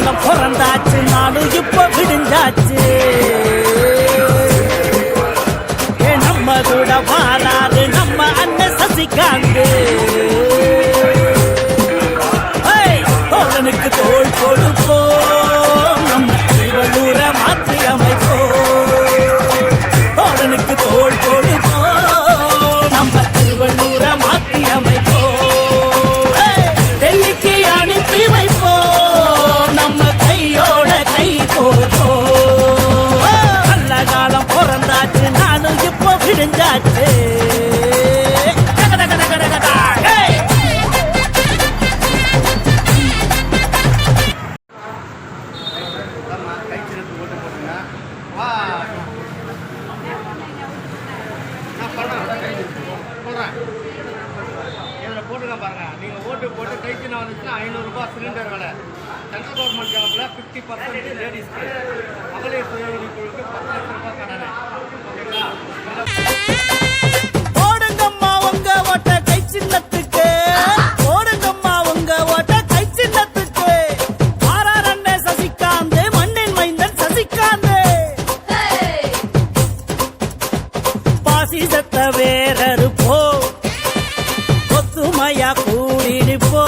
காலம் பிறந்தாச்சு நானும் இப்ப விடுஞ்சாச்சு. நம்ம கூட வாராது நம்ம அண்ணன் சசிகாந்து. தோழனுக்கு தோல் கொடுப்போம். ராஜாச்சே ஐநூறுபா சிலிண்டர் வேலை. சென்ட்ரல் கவர்மெண்ட் ஜாபில் ஃபிஃப்டி பர்சன்ட் லேடிஸ்க்கு பாசிசத்த வேறறுப்போ ஒத்துமையா கூடிடுப்போ